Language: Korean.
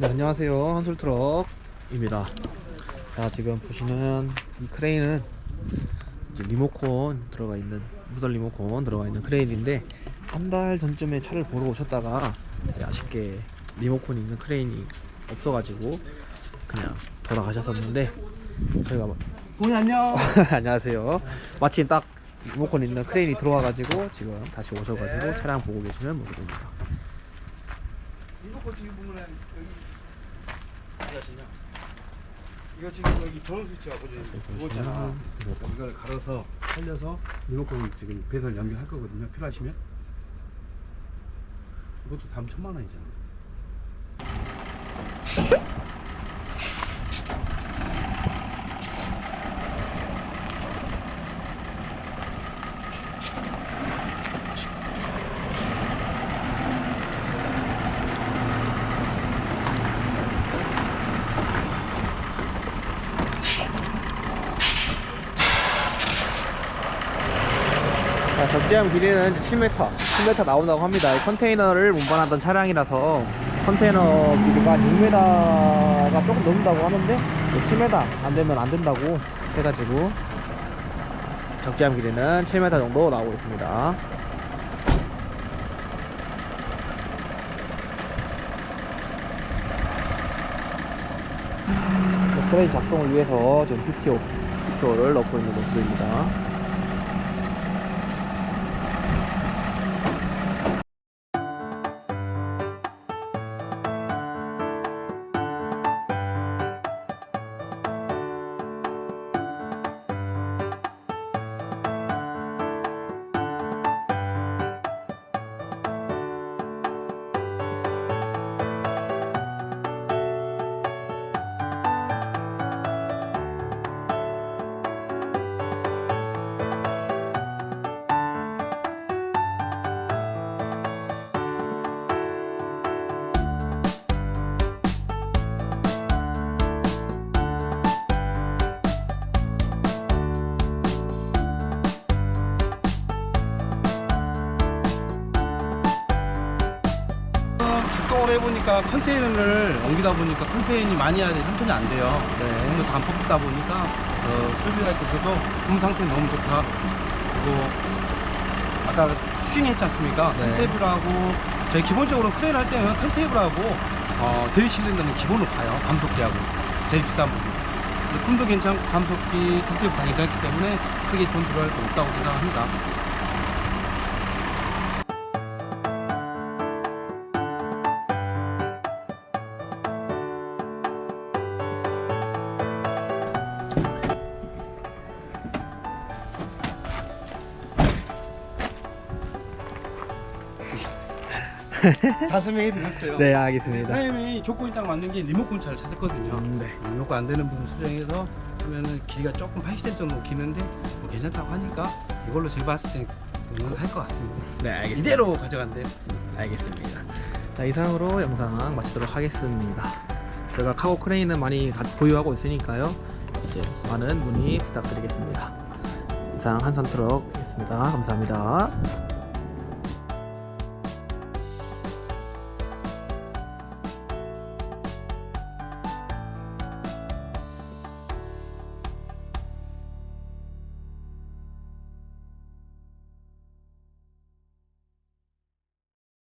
네, 안녕하세요. 한솔트럭입니다. 자, 지금 보시는 이 크레인은 리모콘 들어가 있는, 무선 리모콘 들어가 있는 크레인인데, 한 달 전쯤에 차를 보러 오셨다가, 이제 아쉽게 리모콘이 있는 크레인이 없어가지고, 그냥 돌아가셨었는데, 저희가 뭐- 동이 안녕. 안녕하세요. 마침 딱 리모콘 있는 크레인이 들어와가지고, 지금 다시 오셔가지고 차량 보고 계시는 모습입니다. 이거 지금 보면은 여기 이거 지금 여기 전원 스위치가 보지 죽었잖아. 이걸 갈아서 살려서 리모컨 지금 배선 연결할 거거든요. 필요하시면 이것도 다음 천만 원이잖아. 적재함 길이는 7m, 7m 나온다고 합니다. 이 컨테이너를 운반하던 차량이라서 컨테이너 길이가 6m가 조금 넘는다고 하는데 7m 안 되면 안 된다고 해가지고 적재함 길이는 7m 정도 나오고 있습니다. 자, 크레인 작동을 위해서 지금 PTO, PTO를 넣고 있는 모습입니다. 작동을 해보니까 컨테이너를 옮기다 보니까 컨테이너이 많이 해야 돼. 한 톤이 안 돼요. 네. 너무 다 뽑다 보니까 어, 설비가 있어도 음 상태 너무 좋다. 그리고 아까 수신했지 않습니까? 네. 턴테이블하고 저희 기본적으로 크레인 할 때는 턴테이블하고 어, 드릴 실린더는 기본으로 봐요. 감속기하고 제일 비싼 부분. 근데 품도 괜찮고 감속기, 턴테이블 다 괜찮기 때문에 크게 돈 들어갈 거 없다고 생각합니다. 잘 설명해 드렸어요. 네, 알겠습니다. 사장님이 조건이 딱 맞는 게 리모컨 차를 찾았거든요. 음, 네. 리모컨 안 되는 부분 수정해서 하면은 길이가 조금 80cm 정도 기는데 뭐 괜찮다고 하니까 이걸로 제가 봤을 때 할것 같습니다. 네, 알겠습니다. 이대로 가져간대요. 알겠습니다. 자, 이상으로 영상 마치도록 하겠습니다. 저희가 카고 크레인은 많이 가- 보유하고 있으니까요. 이제 많은 문의 부탁드리겠습니다. 이상 한산 트럭이었습니다. 감사합니다.